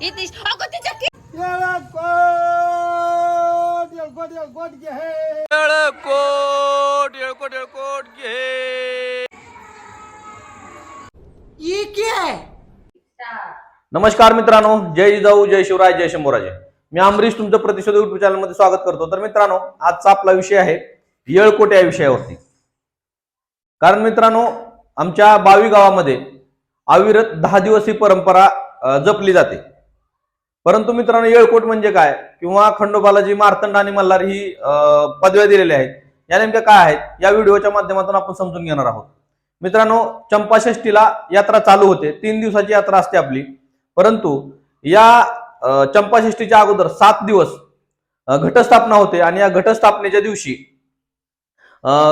इतिश अगं तिच्या येळकोट येळकोट येळकोट घे येळकोट येळकोट येळकोट घे नमस्कार मित्रांनो जय जाऊ जय शिवराय जय शंभूराजे. मी अमरीश तुमचं प्रतिशोध युट्यूब चॅनलमध्ये स्वागत करतो. तर मित्रांनो आजचा आपला विषय आहे येळकोट या विषयावरती. कारण मित्रांनो आमच्या बावी गावामध्ये अविरत दहा दिवस ही परंपरा अ, जपली जाते. परंतु मित्रांनो येळकोट म्हणजे काय? किंवा खंडोबाला जी मार्तंड आणि मल्हार ही पदव्या दिलेल्या आहेत. या नेमक्या काय आहेत? या व्हिडिओच्या माध्यमातून आपण समजून घेणार आहोत. मित्रांनो चंपाषष्टीला यात्रा चालू होते. तीन दिवसाची यात्रा असते आपली. परंतु या चंपाषष्टीच्या अगोदर सात दिवस घटस्थापना होते आणि या घटस्थापनेच्या दिवशी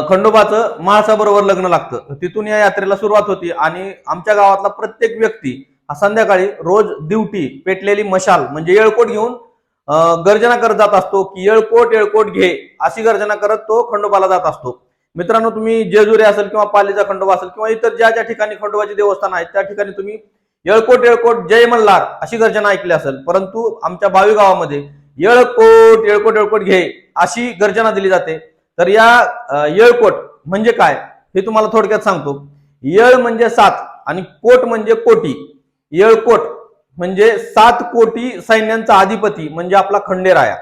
खंडोबाचं माळसाबरोबर लग्न लागतं. तिथून या यात्रेला सुरुवात होती आणि आमच्या गावातला प्रत्येक व्यक्ती संध्याकाळी रोज ड्युटी पेटलेली मशाल म्हणजे येळकोट घेऊन गर्जना करत जात असतो की येळकोट येळकोट घे अशी गर्जना करत तो खंडोबाला जात असतो. मित्रांनो तुम्ही जेजुरी असेल किंवा पालीचा खंडोबा असेल किंवा इतर ज्या ज्या ठिकाणी खंडोबाची देवस्थान आहेत त्या ठिकाणी तुम्ही येळकोट येळकोट जय मल्हार अशी गर्जना ऐकली असेल परंतु आमच्या बावी गावामध्ये येळकोट येळकोट येळकोट घे अशी गर्जना दिली जाते. तर या येळकोट म्हणजे काय हे तुम्हाला थोडक्यात सांगतो. येळ म्हणजे सात आणि कोट म्हणजे कोटी. येळकोट म्हणजे सात कोटी सैन्यांचा अधिपती म्हणजे आपला खंडेराया.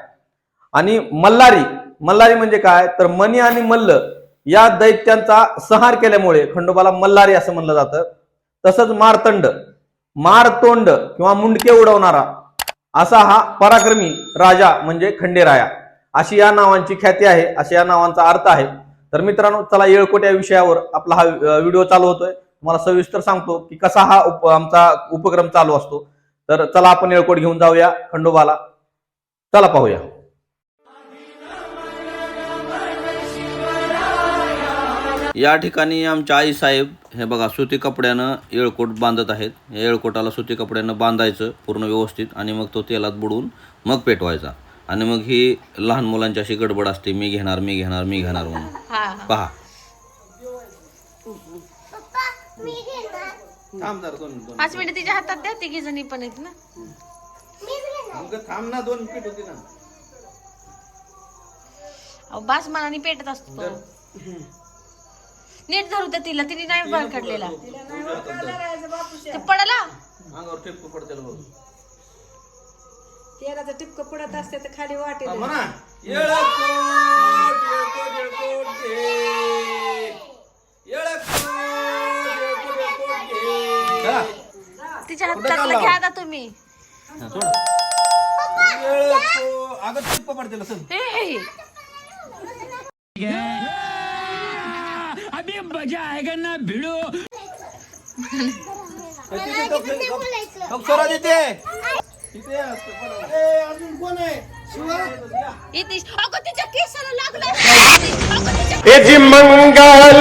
आणि मल्हारी मल्हारी म्हणजे काय? तर मणी आणि मल्ल या दैत्यांचा संहार केल्यामुळे खंडोबाला मल्हारी असं म्हणलं जातं. तसंच मारतंड मारतोंड किंवा मुंडके उडवणारा असा हा पराक्रमी राजा म्हणजे खंडेराया. अशी या नावांची ख्याती आहे अशा या नावांचा अर्थ आहे. तर मित्रांनो चला येळकोट या विषयावर आपला हा व्हिडिओ चालू होतोय. तुम्हाला सविस्तर सांगतो की कसा हा उप आमचा उपक्रम चालू असतो. तर चला आपण येळकोट घेऊन जाऊया खंडोबाला. चला पाहूया. या ठिकाणी आमच्या आई साहेब हे बघा सुती कपड्यानं येळकोट बांधत आहेत. या येळकोटाला सुती कपड्यानं बांधायचं पूर्ण व्यवस्थित आणि मग तो तेलात बुडवून मग पेटवायचा. आणि मग ही लहान मुलांची अशी गडबड असते मी घेणार मी घेणार मी घेणार म्हणून. हा हा. पहा. थांब जरा दोन दोन पाच मिनिट. तिच्या हातात द्या तिघी जणी पण आहेत ना. मग थांब ना दोन पीठ होती ना. अहो, बास मनाने पेटत असतो. तो. नीट धरू त्या तिला तिने नाही बाहेर काढलेला. ते पडला? अंगावर टिपकं पडतेल बघ तेलाचं टिपकं पडत असते तर खाली वाटेल. म्हणा. येळकोट येळकोट येळकोट घे येळकोट येळकोट येळकोट घे चला. तिच्या हातातलं घ्या आता तुम्ही. हा, सोड. अगं ए, देते तिथे असतं, बरोबर. ए, अजून कोण आहे? शिवा? इतिश अगं तिच्या केसाला लागलं इतिश, अगं तिच्या तेजी मंगल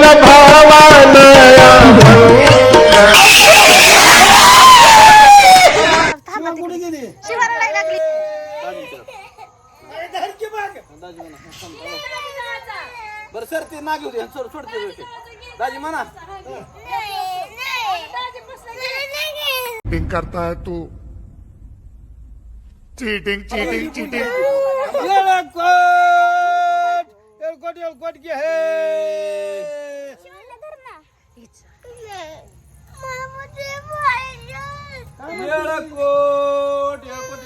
बरं सर ते ना घेऊ दे सोड. दाजी म्हणा. चीटिंग करता है तू. चीटिंग चीटिंग चीटिंग येळकोट येळकोट येळकोट घे हे. येळकोट येळकोट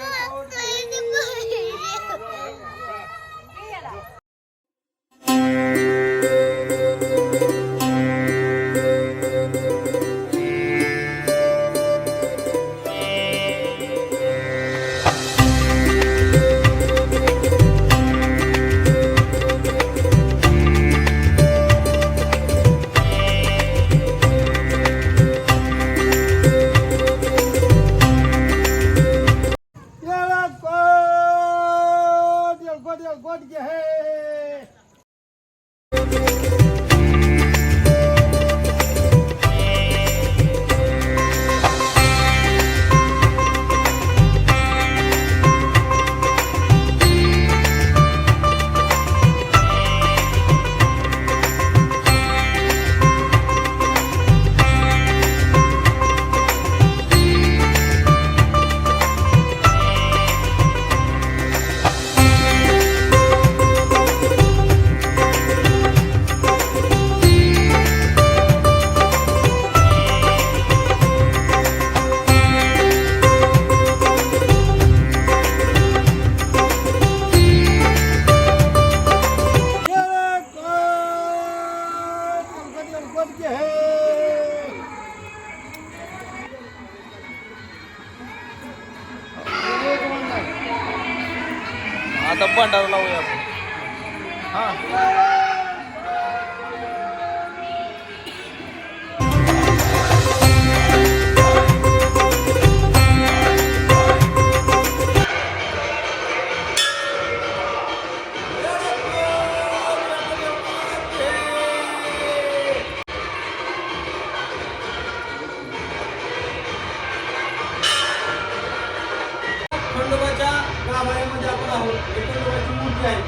मूर्ती आहे.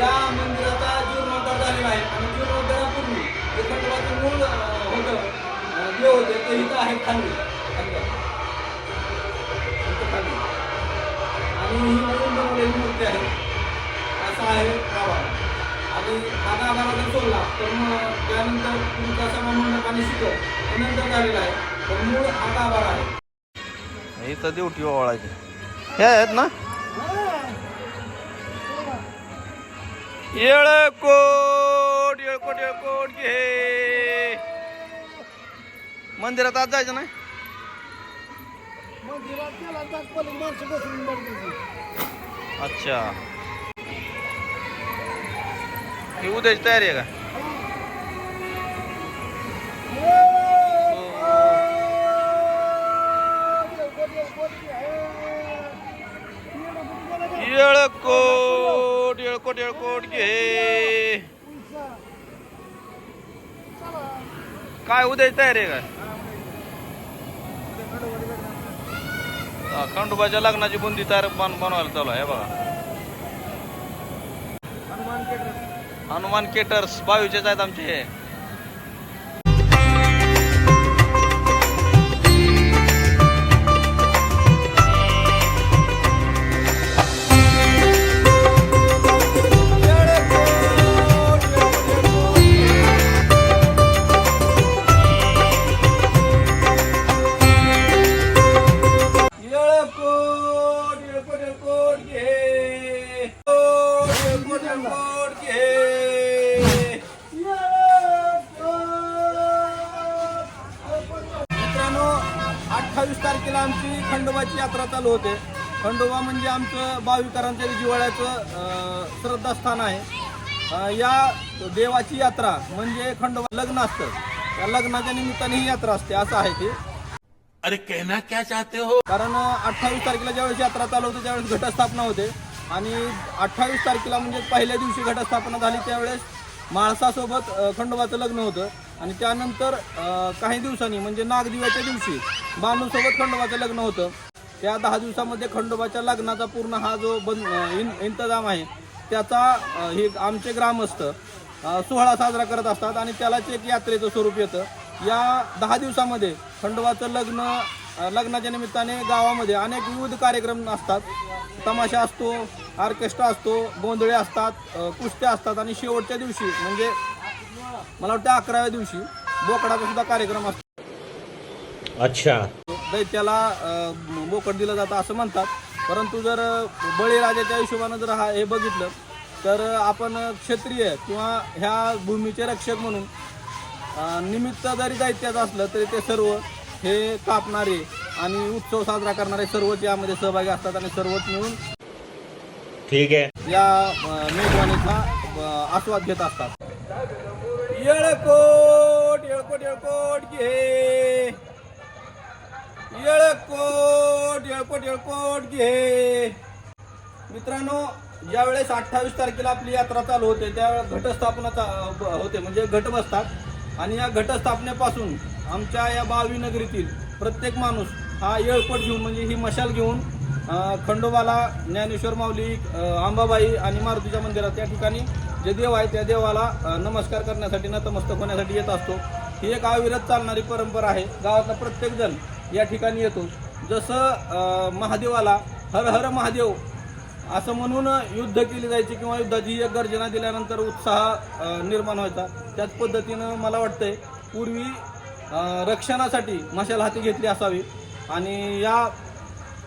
या मंदिराचा जीर्णोद्धार झालेला आहे. आणि जीर्णोद्धारापूर्वी जे खंडोबाचं मूळ होतं देव होते ते इथं आहे खाली. आणि ही नवीन बनवलेली मूर्ती आहे. असा आहे गाभारा आणि हा जर सोडला. तर मग त्यानंतर तुमचा सभा मंडप आणि हे नंतर झालेला आहे. तर मूळ हा गाभारा आहे. इथं देवटी ओवाळायची. हे आहेत ना? येळकोट येळकोट येळकोट घे मंदिरात आज जायचं नाही? अच्छा. ही उद्याची तयारी आहे का? कोट येळकोट घे. काय उद्याची तयारी आहे काय? खंडोबाच्या लग्नाची बुंदी तयार बनवायला चालू आहे बघा. हनुमान केटर्स. बावीचेच आहेत आमचे. अठ्ठावीस तारखेला आमची खंडोबाची यात्रा चालू होते. खंडोबा म्हणजे आमचं भाविकारांच्या जिवाळ्याचं श्रद्धास्थान आहे. या देवाची यात्रा म्हणजे खंडोबा लग्न असतं. या लग्नाच्या निमित्ताने ही यात्रा असते असं आहे ते. अरे कहना क्या चाहते हो? कारण अठ्ठावीस तारखेला ज्यावेळेस यात्रा चालू होते त्यावेळेस घटस्थापना होते. आणि अठ्ठावीस तारखेला म्हणजे पहिल्या दिवशी घटस्थापना झाली त्यावेळेस माळसासोबत खंडोबाचं लग्न होतं. आणि त्यानंतर काही दिवसांनी म्हणजे नागदिव्याच्या दिवशी बानूसोबत खंडोबाचं लग्न होतं. त्या दहा दिवसामध्ये खंडोबाच्या लग्नाचा पूर्ण हा जो बन इन इंतजाम आहे त्याचा हे आमचे ग्रामस्थ सोहळा साजरा करत असतात आणि त्यालाच एक यात्रेचं स्वरूप येतं. या दहा दिवसामध्ये खंडोबाचं लग्न लग्नाच्या निमित्ताने गावामध्ये अनेक विविध कार्यक्रम असतात. तमाशा असतो ऑर्केस्ट्रा असतो गोंधळे असतात कुस्त्या असतात आणि शेवटच्या दिवशी म्हणजे मला वाटतं अकराव्या दिवशी बोकडाचा सुद्धा कार्यक्रम असतो. अच्छा. दैत्याला बोकड दिलं जातं असं म्हणतात. परंतु जर बळीराजाच्या हिशोबानं जर हा हे बघितलं तर आपण क्षत्रिय किंवा ह्या भूमीचे रक्षक म्हणून निमित्त जरी दैत्याचं असलं तरी ते सर्व हे कापणारे आणि उत्सव साजरा करणारे सर्वच यामध्ये सहभागी असतात आणि सर्वच मिळून ठीक है या मेजवानीचा आस्वाद घेत असतात. येळकोट येळकोट येळकोट घे. येळकोट येळकोट घे. मित्रांनो ज्यावेळेस अठ्ठावीस तारखेला आपली यात्रा चालू होते त्यावेळेस घटस्थापना चा- ब- होते म्हणजे घट बसतात आणि या घटस्थापनेपासून आमच्या या बावी नगरीतील प्रत्येक माणूस हा येळकोट घेऊन म्हणजे ही मशाल घेऊन खंडोबाला ज्ञानेश्वर माऊली आंबाबाई आणि मारुतीच्या मंदिरात या ठिकाणी जे देव आहे त्या देवाला नमस्कार करण्यासाठी नतमस्तक होण्यासाठी येत असतो. ही एक अविरत चालणारी परंपरा आहे. गावातला प्रत्येकजण या ठिकाणी येतो. जसं महादेवाला हर हर महादेव असं म्हणून युद्ध केली जायची किंवा युद्धाची एक गर्जना दिल्यानंतर उत्साह निर्माण व्हायचा. त्याच पद्धतीनं मला वाटतंय पूर्वी रक्षणासाठी मशाल हाती घेतली असावी आणि या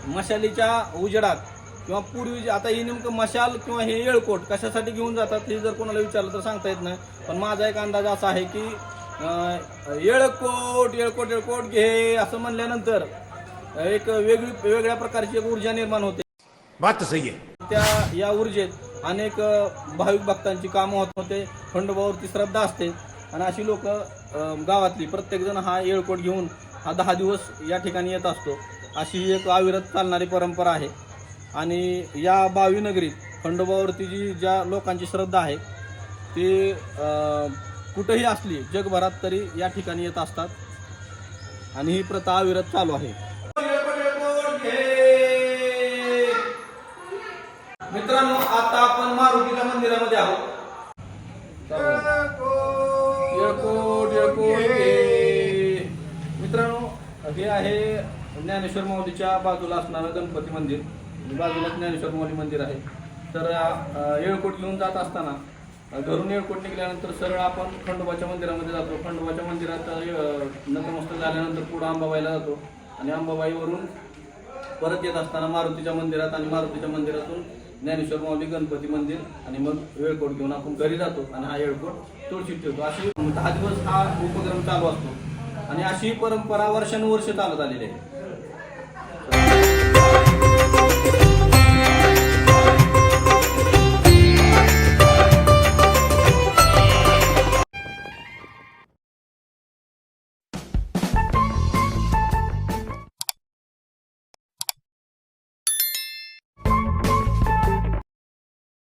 मशालीच्या उजेडात किंवा पूर्वी आता ही नेमकं मशाल किंवा हे येळकोट कशासाठी घेऊन जातात हे जर कोणाला विचारलं तर सांगता येत नाही. पण माझा एक अंदाज असा आहे की येळकोट येळकोट येळकोट घे असं म्हणल्यानंतर एक वेगळी वेगळ्या प्रकारची एक ऊर्जा निर्माण होते. बात सही त्या या ऊर्जेत अनेक भाविक भक्तांची कामं होत होते. खंडोबावरती श्रद्धा असते. आणि अशी लोक गावातली प्रत्येकजण हा येळकोट घेऊन हा दहा दिवस या ठिकाणी येत असतो. अशी ही एक अविरत चालणारी परंपरा आहे. आणि या बावी नगरीत खंडोबावरती जी ज्या लोकांची श्रद्धा आहे ती कुठेही असली जगभरात तरी या ठिकाणी येत असतात. आणि ही प्रथा अविरत चालू आहे. मित्रांनो आता आपण मारुतीच्या मंदिरामध्ये आहोत. येळकोट येळकोट मित्रांनो हे आहे ज्ञानेश्वर माऊलीच्या बाजूला असणारं गणपती मंदिर. बाजूला ज्ञानेश्वर माऊली मंदिर आहे. तर येळकोट घेऊन जात असताना घरून येळकोट निघाल्यानंतर सरळ आपण खंडोबाच्या मंदिरामध्ये जातो. खंडोबाच्या मंदिरात अ, नतमस्तक झाल्यानंतर पुढं अंबाबाईला जातो. आणि अंबाबाईवरून परत येत असताना मारुतीच्या मंदिरात आणि मारुतीच्या मंदिरातून ज्ञानेश्वर माऊली गणपती मंदिर आणि मग वेळकोट घेऊन आपण घरी जातो आणि हा वेळकोट तुळशी ठेवतो. अशी म्हणजे दहा दिवस हा उपक्रम चालू असतो. आणि अशी परंपरा वर्षानुवर्ष चालत आलेली आहे.